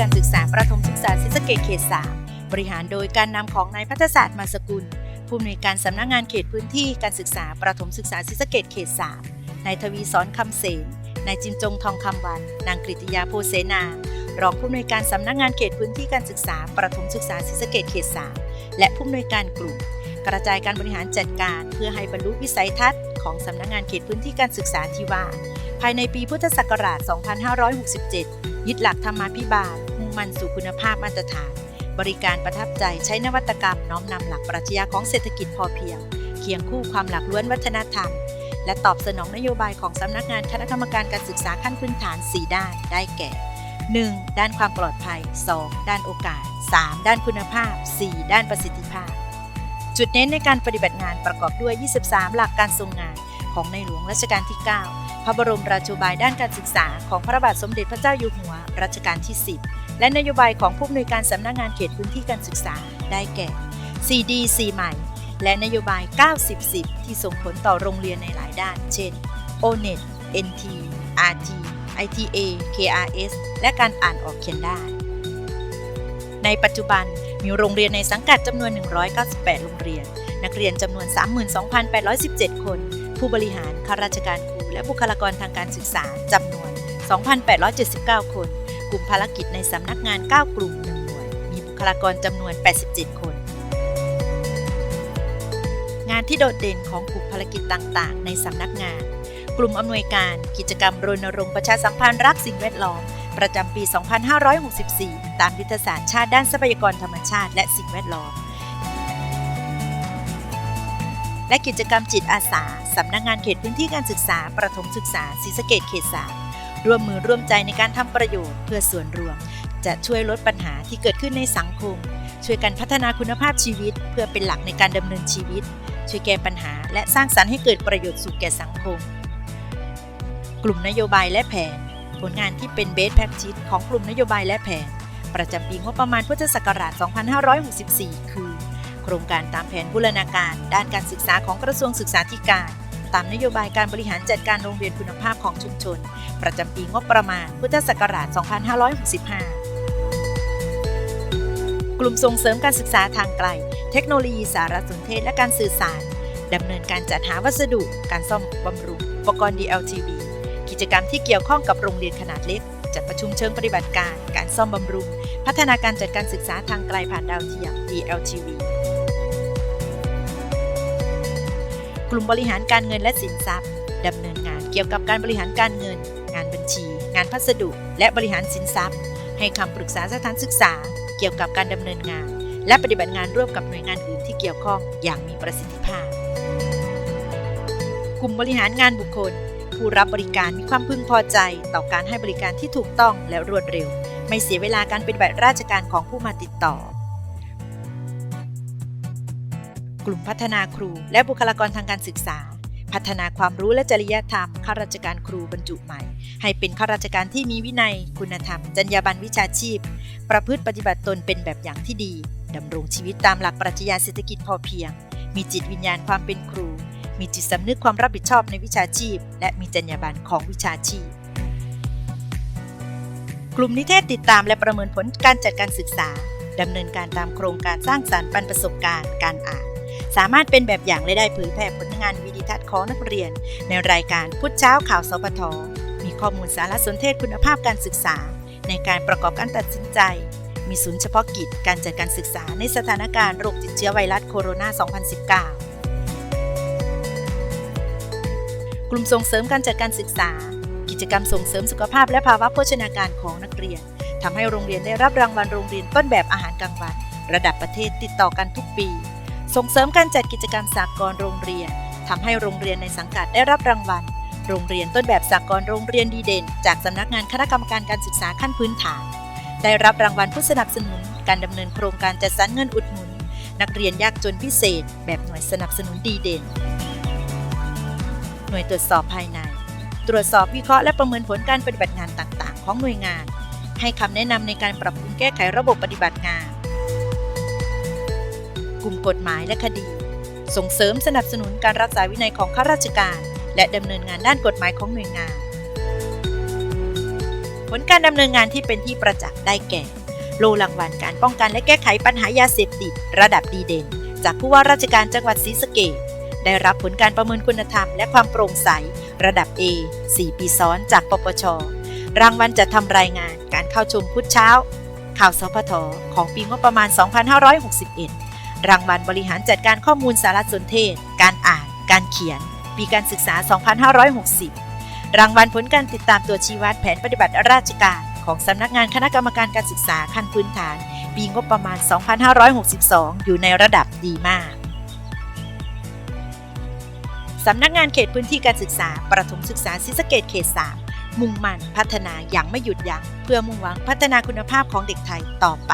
การศึกษาประถมศึกษาศรีสเกษเขต 3 บริหารโดยการนำของนายพัฒศาสตร์มาสกุล ผู้อำนวยการสำนักงานเขตพื้นที่การศึกษาประถมศึกษาศรีสเกษเขต 3 นายทวีสอนคำเสนนายจิมจงทองคำวัน นางกฤติยาโพเสนารองผู้อำนวยการสำนักงานเขตพื้นที่การศึกษาประถมศึกษาศรีสเกษเขต 3 และผู้อำนวยการกลุ่ม กระจายการบริหารจัดการ เพื่อให้บรรลุวิสัยทัศน์ของสำนักงานเขตพื้นที่การศึกษาที่ว่า ภายในปีพุทธศักราช 2567 ยึดหลักธรรมาภิบาลมุ่งมั่นสู่คุณภาพมาตรฐาน บริการประทับใจใช้นวัตกรรมน้อมนำหลักปรัชญาของเศรษฐกิจพอเพียง เคียงคู่ความหลากล้วนวัฒนธรรม และตอบสนองนโยบายของสำนักงานคณะกรรมการการศึกษาขั้นพื้นฐาน 4 ด้านได้แก่ 1. ด้านความปลอดภัย 2. ด้านโอกาส 3. ด้านคุณภาพ 4. ด้านประสิทธิภาพ จุดเน้นในการปฏิบัติงานประกอบด้วย 23 หลักการทรงงาน ของในหลวงรัชกาลที่ 9 พระบรมราชูบายด้านการศึกษาของพระบาทสมเด็จพระเจ้าอยู่หัวรัชกาลที่ 10 และนโยบายของผู้อำนวยการสำนักงานเขตพื้นที่การศึกษาได้แก่ 4D 4ใหม่ และนโยบาย 90 10 ที่ส่งผลต่อโรงเรียนในหลายด้าน เช่น ONET NT RT ITA KRS และการอ่านออกเขียนได้ ในปัจจุบันมีโรงเรียนในสังกัดจำนวน 198 โรงเรียน นักเรียนจำนวน 32,817 คน ผู้บริหารข้าราชการครู และบุคลากรทางการศึกษาจำนวน 2,879 คน กลุ่มภารกิจในสำนักงาน 9 กลุ่ม1หน่วย มีบุคลากรจำนวน 87 คน งานที่โดดเด่นของกลุ่มภารกิจต่างๆ ในสำนักงาน กลุ่มอำนวยการกิจกรรมรณรงค์ประชาสัมพันธ์รักสิ่งแวดล้อม ประจำปี 2564 ตามยุทธศาสตร์ชาติด้านทรัพยากรธรรมชาติและสิ่งแวดล้อม และกิจกรรมจิตอาสา สำนักงานเขตพื้นที่การศึกษา ประถมศึกษาศรีสะเกษเขตสามร่วมมือร่วมใจในการทำประโยชน์เพื่อส่วนรวม จะช่วยลดปัญหาที่เกิดขึ้นในสังคม ช่วยกันพัฒนาคุณภาพชีวิต เพื่อเป็นหลักในการดำเนินชีวิต ช่วยแก้ปัญหา และสร้างสรรค์ให้เกิดประโยชน์สู่แก่สังคม กลุ่มนโยบายและแผน ผลงานที่เป็นเบสแพ c ทิ e ของกลุ่มนโยบายและแผน ประจำปีงบประมาณพุทธศักราช 2564 คือ โครงการตามแผนบูรณาการ ด้านการศึกษาของกระทรวงศึกษาธิการ ตามนโยบายการบริหารจัดการโรงเรียนคุณภาพของชุมชน ประจำปีงบประมาณ พุทธศักราช 2565 กลุ่มส่งเสริมการศึกษาทางไกล เทคโนโลยีสารสนเทศและการสื่อสาร ดำเนินการจัดหาวัสดุ การซ่อมบำรุงอุปกรณ์ DLTV กิจกรรมที่เกี่ยวข้องกับโรงเรียนขนาดเล็กจัดประชุมเชิงปฏิบัติการ การซ่อมบำรุง พัฒนาการจัดการศึกษาทางไกลผ่านดาวเทียม DLTV กลุ่มบริหารการเงินและสินทรัพย์ดำเนินงานเกี่ยวกับการบริหารการเงิน งานบัญชี งานพัสดุ และบริหารสินทรัพย์ ให้คำปรึกษาสถานศึกษา เกี่ยวกับการดำเนินงาน และปฏิบัติงานร่วมกับหน่วยงานอื่นที่เกี่ยวข้องอย่างมีประสิทธิภาพ กลุ่มบริหารงานบุคคล ผู้รับบริการมีความพึงพอใจ ต่อการให้บริการที่ถูกต้องและรวดเร็ว ไม่เสียเวลาการปฏิบัติราชการของผู้มาติดต่อ กลุ่มพัฒนาครู และบุคลากรทางการศึกษา พัฒนาความรู้และจริยธรรมข้าราชการครูบรรจุใหม่ ให้เป็นข้าราชการที่มีวินัย คุณธรรม จรรยาบรรณวิชาชีพ ประพฤติปฏิบัติตนเป็นแบบอย่างที่ดีดำรงชีวิตตามหลักปรัชญาเศรษฐกิจพอเพียง มีจิตวิญญาณความเป็นครู มีจิตสำนึกความรับผิดชอบในวิชาชีพ และมีจรรยาบรรณของวิชาชีพกลุ่มนิเทศติดตามและประเมินผลการจัดการศึกษา ดำเนินการตามโครงการสร้างสารรค์ปันประสบการณ์การอ่าน สามารถเป็นแบบอย่างและได้เผยแพร่ผลงานวิดีทัศน์ของนักเรียน ในรายการพุทธเช้าข่าวสปทมีข้อมูลสารสนเทศคุณภาพการศึกษา ในการประกอบการตัดสินใจ มีศูนย์เฉพาะกิจการจัดการศึกษาในสถานการณ์โรคติดเชื้อไวรัสโคโรนา 2019 กลุ่มส่งเสริมการจัดการศึกษา กิจกรรมส่งเสริมสุขภาพและภาวะโภชนาการของนักเรียนทำให้โรงเรียนได้รับรางวัลโรงเรียนต้นแบบอาหารกลางวัน ระดับประเทศติดต่อกันทุกปี ส่งเสริมการจัดกิจกรรมสากลโรงเรียนทำให้โรงเรียนในสังกัดได้รับรางวัล โรงเรียนต้นแบบสากลโรงเรียนดีเด่น จากสำนักงานคณะกรรมการการศึกษาขั้นพื้นฐาน ได้รับรางวัลผู้สนับสนุน การดำเนินโครงการจัดสรรเงินอุดหนุน นักเรียนยากจนพิเศษ แบบหน่วยสนับสนุนดีเด่น หน่วยตรวจสอบภายใน ตรวจสอบวิเคราะห์และประเมินผลการปฏิบัติงานต่างๆ ของหน่วยงาน ให้คำแนะนำในการปรับปรุงแก้ไขระบบปฏิบัติงาน กลุ่มกฎหมายและคดี ส่งเสริมสนับสนุนการรักษาวินัยของข้าราชการ และดำเนินงานด้านกฎหมายของหน่วยงาน ผลการดำเนินงานที่เป็นที่ประจักษ์ได้แก่ โลรางวัลการป้องกันและแก้ไขปัญหายาเสพติดระดับดีเด่น จากผู้ว่าราชการจังหวัดศรีสะเกษได้รับผลการประเมินคุณธรรมและความโปร่งใส ระดับ A 4 ปีซ้อนจากปปช รางวัลจะทำรายงานการเข้าชมพุธเช้า ข่าวสพทของปีงบประมาณ 2561 รางวัลบริหารจัดการข้อมูลสารสนเทศ การอ่าน การเขียน ปีการศึกษา 2560 รางวัลผลการติดตามตัวชี้วัดแผนปฏิบัติราชการ ของสำนักงานคณะกรรมการการศึกษาขั้นพื้นฐาน ปีงบประมาณ 2562 อยู่ในระดับดีมากสำนักงานเขตพื้นที่การศึกษา ประถมศึกษาศรีสะเกดเขต 3 มุ่งมั่นพัฒนาอย่างไม่หยุดยัง้งเพื่อมุ่งหวังพัฒนาคุณภาพของเด็กไทยต่อไป